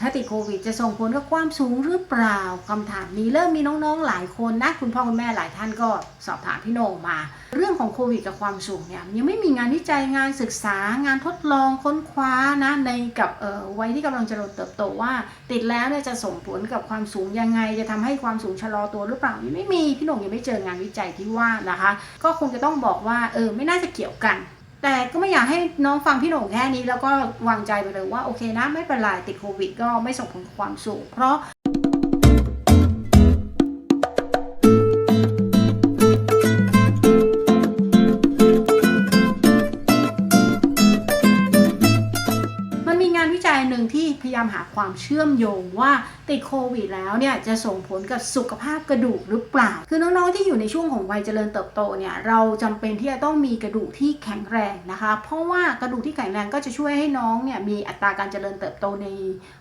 ถ้าติดโควิดจะส่งผลกับความสูงหรือเปล่าคำถามนี้เริ่มมีน้องๆหลายคนนะคุณพ่อคุณแม่หลายท่านก็สอบถามพี่โหน่งมา เรื่องของโควิดกับความสูงเนี่ยยังไม่มีงานวิจัยงานศึกษางานทดลองค้นคว้านะในกับเอ่อวัยที่กำลังเจริญเติบโตว่า ติดแล้วเนี่ยจะส่งผลกับความสูงยังไง จะทำให้ความสูงชะลอตัวหรือเปล่ายังไม่มีพี่โหน่งยังไม่เจองานวิจัยที่ว่านะคะ ก็คงจะต้องบอกว่าเออไม่น่าจะเกี่ยวกัน แต่ก็ไม่อยากให้น้องฟังพี่หน่งแค่นี้ แล้วก็วางใจไปเลยว่าโอเคนะไม่เป็นไรติดโควิด ก็ไม่ส่งผลความสูงเพราะ ความเชื่อมโยงว่าติดโควิดแล้วเนี่ยจะส่งผลกับสุขภาพกระดูกหรือเปล่า คือน้องๆที่อยู่ในช่วงของวัยเจริญเติบโตเนี่ยเราจำเป็นที่จะต้องมีกระดูกที่แข็งแรงนะคะ เพราะว่ากระดูกที่แข็งแรงก็จะช่วยให้น้องเนี่ยมีอัตราการเจริญเติบโตใน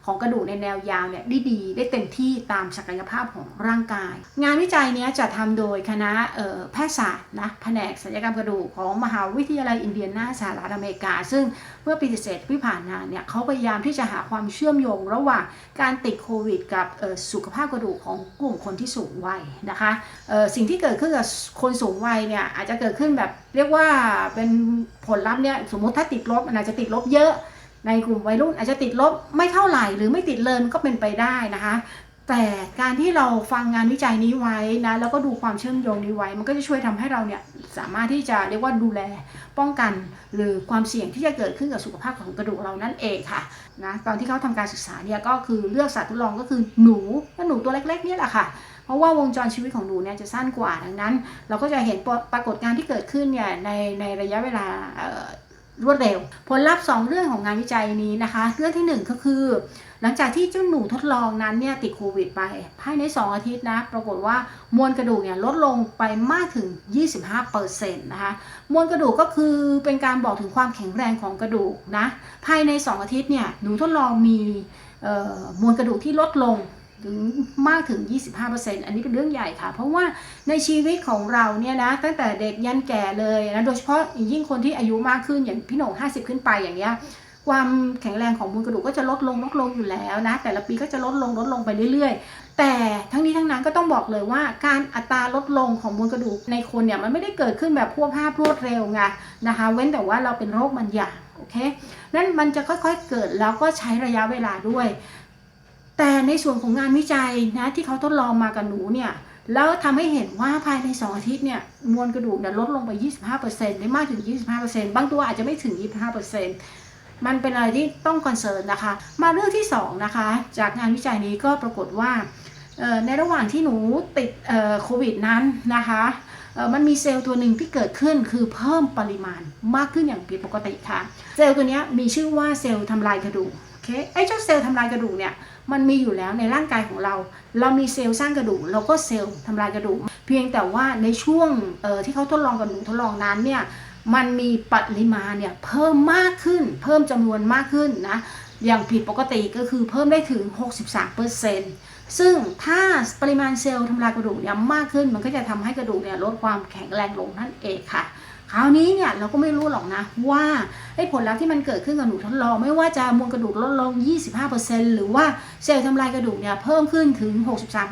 ของกระดูกในแนวยาวเนี่ยได้ดีได้เต็มที่ตามศักยภาพของร่างกาย งานวิจัยเนี้ยจะทำโดยคณะแพทยศาสตร์นะแผนกศัลยกรรมกระดูกของมหาวิทยาลัยอินเดียนาสหรัฐอเมริกา ซึ่งเมื่อปีเศษที่ผ่านมาเนี่ยเขาพยายามที่จะหาความเชื่อมโยงระหว่างการติดโควิด กับสุขภาพกระดูกของกลุ่มคนที่สูงวัยนะคะสิ่งที่เกิดขึ้นกับคนสูงวัยเนี่ยอาจจะเกิดขึ้นแบบเรียกว่าเป็นผลลัพธ์เนี่ยสมมติถ้าติดลบมันอาจจะติดลบเยอะในกลุ่มวัยรุ่นอาจจะติดลบไม่เท่าไหร่หรือไม่ติดเลยมันก็เป็นไปได้นะคะ แต่การที่เราฟังงานวิจัยนี้ไว้นะแล้วก็ดูความเชื่อมโยงนี้ไว้ มันก็จะช่วยทำให้เราเนี่ยสามารถที่จะเรียกว่าดูแลป้องกัน หรือความเสี่ยงที่จะเกิดขึ้นกับสุขภาพของกระดูกเรานั่นเองค่ะนะตอนที่เขาทำการศึกษาเนี่ยก็คือเลือกสัตว์ทดลองก็คือหนูก็หนูตัวเล็กๆนี่แหละค่ะเพราะว่าวงจรชีวิตของหนูเนี่ยจะสั้นกว่าดังนั้น เราก็จะเห็นปรากฏการณ์ที่เกิดขึ้นเนี่ยในในระยะเวลารวดเร็ว ผลลัพธ์ 2 เรื่องของงานวิจัยนี้นะคะ เรื่องทีหนึ่1 ก็คือ หลังจากที่เจ้าหนูทดลองนั้นเนี่ยติดโควิดไป ภายใน 2 อาทิตย์นะ ปรากฏว่ามวลกระดูกเนี่ยลดลงไปมากถึง 25%นะคะ มวลกระดูกก็คือเป็นการบอกถึงความแข็งแรงของกระดูกนะ ภายใน 2 อาทิตย์เนี่ยหนูทดลองมีมวลกระดูกที่ลดลงถึงมากถึง 25%อันนี้เป็นเรื่องใหญ่ค่ะ เพราะว่าในชีวิตของเราเนี่ยนะ ตั้งแต่เด็กยันแก่เลยนะ โดยเฉพาะยิ่งคนที่อายุมากขึ้นอย่างพี่หน่ง50 ขึ้นไปอย่างเงี้ย ความแข็งแรงของมวลกระดูกก็จะลดลงลดลงอยู่แล้วนะ แต่ละปีก็จะลดลงลดลงไปเรื่อยๆ แต่ทั้งนี้ทั้งนั้นก็ต้องบอกเลยว่า การอัตราลดลงของมวลกระดูกในคนเนี่ยมันไม่ได้เกิดขึ้นแบบพวกภาพรวดเร็วไงนะคะ เว้นแต่ว่าเราเป็นโรคมันอย่างโอเคนั่นมันจะค่อยๆเกิดแล้วก็ใช้ระยะเวลาด้วย แต่ในส่วนของงานวิจัยนะที่เขาทดลองมากับหนูเนี่ยแล้วทำให้เห็นว่าภายใน 2 อาทิตย์เนี่ยมวลกระดูกเนี่ยลดลงไป 25%ได้มากถึง 25%บางตัวอาจจะไม่ถึง 25% มันเป็นอะไรที่ต้องคอนเซิร์นนะคะ มาเรื่องที่2นะคะ จากงานวิจัยนี้ก็ปรากฏว่าในระหว่างที่หนูติดโควิดนั้นนะคะมันมีเซลล์ตัวหนึ่งที่เกิดขึ้นคือเพิ่มปริมาณมากขึ้นอย่างผิดปกติค่ะ เซลล์ตัวนี้มีชื่อว่าเซลล์ทำลายกระดูกโอเคไอ้เจ้าเซลล์ทำลายกระดูกเนี่ยมันมีอยู่แล้วในร่างกายของเรา เรามีเซลล์สร้างกระดูกเราก็เซลล์ทำลายกระดูก เพียงแต่ว่าในช่วงที่เขาทดลองกับหนูทดลองนั้นเนี่ย มันมีปริมาณเนี่ยเพิ่มมากขึ้น เพิ่มจำนวนมากขึ้นนะอย่างผิดปกติก็คือเพิ่มได้ถึง 63%ซึ่งถ้าปริมาณเซลล์ทำลายกระดูกเนี่ยมากขึ้น มันก็จะทำให้กระดูกเนี่ยลดความแข็งแรงลงนั่นเองค่ะ คราวนี้เนี่ยเราก็ไม่รู้หรอกนะว่าไอ้ผลลัพธ์ที่มันเกิดขึ้นกับหนูทดลอง ไม่ว่าจะมวลกระดูกลดลง 25%หรือว่าเซลล์ทำลายกระดูกเนี่ยเพิ่มขึ้นถึง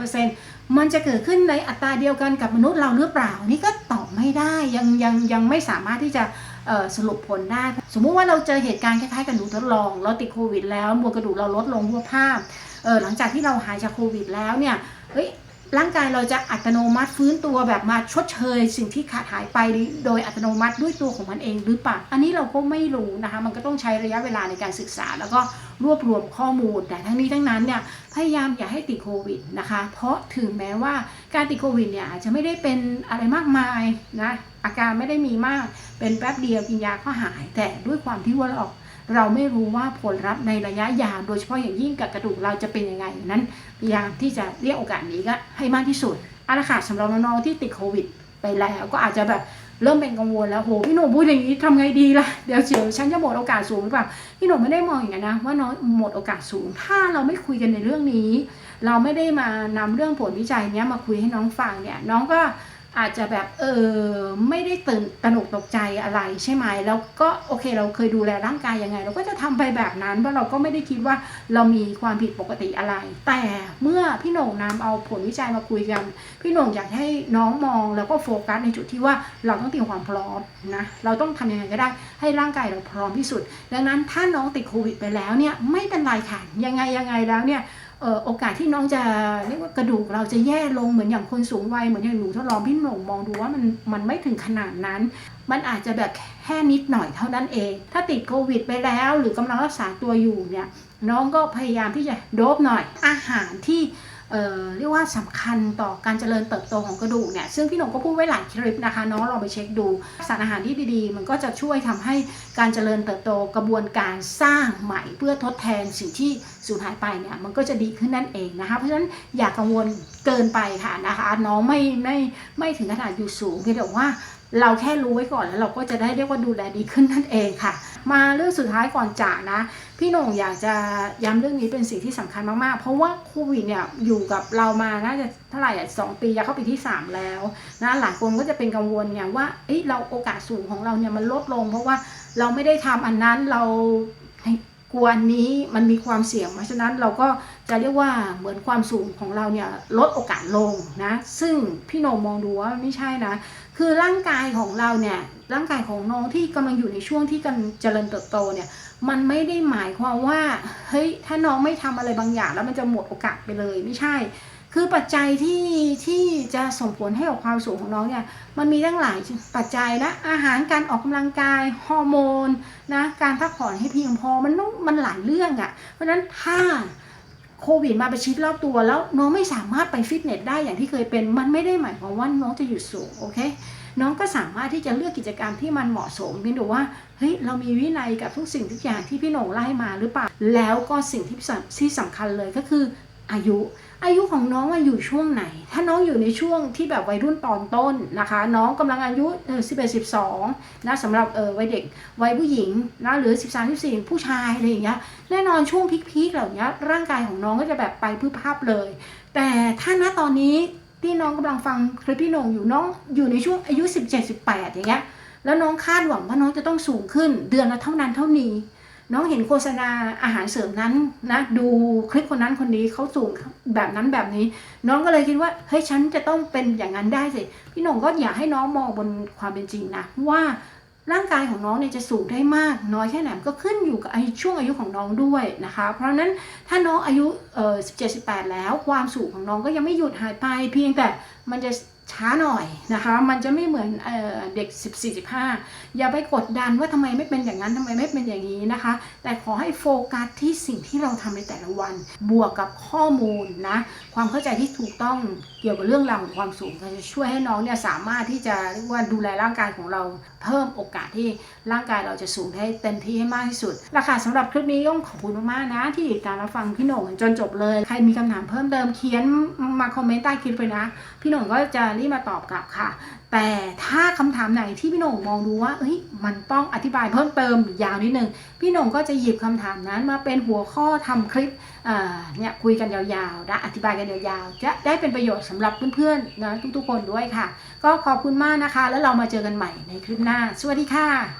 63%มันจะเกิดขึ้นในอัตราเดียวกันกับมนุษย์เราหรือเปล่านี่ก็ตอบ ไม่ได้ยังยังยังไม่สามารถที่จะสรุปผลได้ สมมุติว่าเราเจอเหตุการณ์คล้ายๆกับหนูทดลอง เราติดโควิดแล้วมวลกระดูกเราลดลงทั่วภาพหลังจากที่เราหายจากโควิดแล้วเนี่ยเฮ้ยร่างกายเราจะอัตโนมัติฟื้นตัวแบบมาชดเชย สิ่งที่ขาดหายไปโดยอัตโนมัติด้วยตัวของมันเองหรือเปล่า อันนี้เราก็ไม่รู้นะคะ มันก็ต้องใช้ระยะเวลาในการศึกษา แล้วก็รวบรวมข้อมูล แต่ทั้งนี้ทั้งนั้นเนี่ย พยายามอย่าให้ติดโควิดนะคะ เพราะถึงแม้ว่าการติดโควิดเนี่ยอาจจะไม่ได้เป็นอะไรมากมายนะอาการไม่ได้มีมากเป็นแป๊บเดียวกินยาก็หาย แต่ด้วยความที่ว่าเราเราไม่รู้ว่าผลลัพธ์ในระยะยาวโดยเฉพาะอย่างยิ่งกับกระดูกเราจะเป็นยังไงนั้นพยายามที่จะเรียกโอกาสนี้ก็ให้มากที่สุดอาละค่ะสำหรับน้องๆที่ติดโควิดไปแล้วก็อาจจะแบบ เริ่มเป็นกังวลแล้วโหพี่หนุ่มพูดอย่างนี้ทำไงดีล่ะเดี๋ยวเฉียวฉันจะหมดโอกาสสูงหรือเปล่าพี่หนุ่มไม่ได้มองอย่างนั้นนะว่าน้องหมดโอกาสสูง ถ้าเราไม่คุยกันในเรื่องนี้ เราไม่ได้มานำเรื่องผลวิจัยเนี้ยมาคุยให้น้องฟังเนี่ยน้องก็ อาจจะแบบเออไม่ได้ตื่นตระหนกตกใจอะไรใช่ไหมแล้วก็โอเค เราเคยดูแลร่างกายยังไง เราก็จะทำไปแบบนั้นเพราะเราก็ไม่ได้คิดว่าเรามีความผิดปกติอะไร แต่เมื่อพี่หน่งนำเอาผลวิจัยมาคุยกัน พี่หน่งอยากให้น้องมองแล้วก็โฟกัสในจุดที่ว่าเราต้องเตรียมความพร้อมนะเราต้องทำยังไงก็ได้ให้ร่างกายเราพร้อมที่สุด ดังนั้นถ้าน้องติดโควิดไปแล้วเนี่ยไม่เป็นไรค่ะยังไงยังไงแล้วเนี่ยโอกาสที่น้องจะเรียกว่ากระดูกเราจะแย่ลงเหมือนอย่างคนสูงวัยเหมือนอย่างหนูทดลองพี่หน่งมองดูว่ามันมันไม่ถึงขนาดนั้น มันอาจจะแบบแค่นิดหน่อยเท่านั้นเอง ถ้าติดโควิดไปแล้วหรือกำลังรักษาตัวอยู่เนี่ยน้องก็พยายามที่จะโดบหน่อยอาหารที่ เเรียกว่าสำคัญต่อการเจริญเติบโตของกระดูกเนี่ยซึ่งพี่หนงก็พูดไว้หลายคลิปนะคะน้องลองไปเช็คดูสารอาหารที่ดีๆ มันก็จะช่วยทำให้การเจริญเติบโตกระบวนการสร้างใหม่ เพื่อทดแทนสิ่งที่สูญหายไปเนี่ยมันก็จะดีขึ้นนั่นเองนะคะ เพราะฉะนั้นอย่ากังวลเกินไปค่ะนะคะ น้องไม่ไม่ไม่ถึงขนาดอยู่สูงเพียงแต่ว่า เราแค่รู้ไว้ก่อนแล้วเราก็จะได้เรียกว่าดูแลดีขึ้นนั่นเองค่ะ มาเรื่องสุดท้ายก่อนจากนะ พี่หน่งอยากจะย้ำเรื่องนี้เป็นสิ่งที่สำคัญมากๆ เพราะว่าโควิดเนี่ยอยู่กับเรามาน่าจะเท่าไหร่อะสองปีจะเข้าปีที่ 3 แล้วนะหลายคนก็จะเป็นกังวลไงว่าเอ้เราโอกาสสูงของเราเนี่ยมันลดลง เพราะว่าเราไม่ได้ทำอันนั้นเรา กวนนี้มันมีความเสี่ยง เพราะฉะนั้นเราก็จะเรียกว่าเหมือนความสูงของเราเนี่ยลดโอกาสลงนะ ซึ่งพี่โหน่งมองดูว่าไม่ใช่นะ คือร่างกายของเราเนี่ยร่างกายของน้องที่กำลังอยู่ในช่วงที่กำลังเจริญเติบโตเนี่ยมันไม่ได้หมายความว่าเฮ้ยถ้าน้องไม่ทำอะไรบางอย่างแล้วมันจะหมดโอกาสไปเลยไม่ใช่ คือปัจจัยที่ที่จะส่งผลให้กับความสูงของน้องเนี่ยมันมีตั้งหลายปัจจัยนะอาหารการออกกำลังกายฮอร์โมนนะการพักผ่อนให้เพียงพอมันต้องมันหลายเรื่องอะ่ะ เพราะฉะนั้นถ้าโควิดมาประชิดรอบตัวแล้วน้องไม่สามารถไปฟิตเนสได้อย่างที่เคยเป็น มันไม่ได้หมายความว่าน้องจะหยุดสูงโอเคน้องก็สามารถที่จะเลือกกิจกรรมที่มันเหมาะสมเพียงแต่ว่าเฮ้ยเรามีวินัยกับทุกสิ่งทุกอย่างที่พี่หน่งไล่มาหรือเปล่า แล้วก็สิ่งที่ที่สำคัญเลยก็คือ อายุ อายุของน้องอะอยู่ช่วงไหน ถ้าน้องอยู่ในช่วงที่แบบวัยรุ่นตอนต้นนะคะ น้องกำลังอายุเออสิบเอ็ดสิบสองนะสำหรับเออวัยเด็กวัยผู้หญิงนะหรือสิบสามสิบสี่ผู้ชายอะไรอย่างเงี้ยแน่นอนช่วงพีคๆเหล่านี้ร่างกายของน้องก็จะแบบไปพืบภาพเลย แต่ถ้าณตอนนี้ที่น้องกำลังฟังคลิปพี่นงอยู่น้องอยู่ในช่วงอายุ 17 18 อย่างเงี้ยแล้วน้องคาดหวังว่าน้องจะต้องสูงขึ้น เดือนละเท่านั้นเท่านี้ น้องเห็นโฆษณาอาหารเสริมนั้นนะดูคลิปคนนั้นคนนี้เขาสูงแบบนั้นแบบนี้ น้องก็เลยคิดว่าเฮ้ยฉันจะต้องเป็นอย่างนั้นได้สิพี่หน่งก็อยากให้น้องมองบนความเป็นจริงนะว่าร่างกายของน้องเนี่ยจะสูงได้มาก น้อยแค่ไหนก็ขึ้นอยู่กับอช่วงอายุของน้องด้วยนะคะ เพราะนั้นถ้าน้องอายุเอ่อ17 18แล้ว ความสูงของน้องก็ยังไม่หยุดหายไป เพียงแต่มันจะ ช้าหน่อยนะคะ มันจะไม่เหมือนเออเด็ก 14 15 อย่าไปกดดันว่าทำไมไม่เป็นอย่างนั้นทำไมไม่เป็นอย่างนี้นะคะ แต่ขอให้โฟกัสที่สิ่งที่เราทำในแต่ละวัน บวกกับข้อมูลนะ ความเข้าใจที่ถูกต้องเกี่ยวกับเรื่องราวของความสูงจะช่วยให้น้องเนี่ยสามารถที่จะเรียกว่าดูแลร่างกายของเรา เพิ่มโอกาสที่ร่างกายเราจะสูงได้เต็มที่ให้มากที่สุดราคาสำหรับคลิปนี้ต้องขอบคุณมากๆนะ ที่ติดตามรับฟังพี่หน่งจนจบเลย ใครมีคำถามเพิ่มเติมเขียนมาคอมเมนต์ใต้คลิปเลยนะ พี่หน่งก็จะรี่มาตอบกลับค่ะ แต่ถ้าคำถามไหนที่พี่หน่งมองดูว่าเอ้ยมันต้องอธิบายเพิ่มเติมยาวนิดนึงพี่หน่งก็จะหยิบคำถามนั้นมาเป็นหัวข้อทำคลิปเนี่ยคุยกันยาวๆนะอธิบายกันยาวๆ จะได้เป็นประโยชน์สำหรับเพื่อนๆนะทุกๆคนด้วยค่ะ ก็ขอบคุณมากนะคะ แล้วเรามาเจอกันใหม่ในคลิปหน้า สวัสดีค่ะ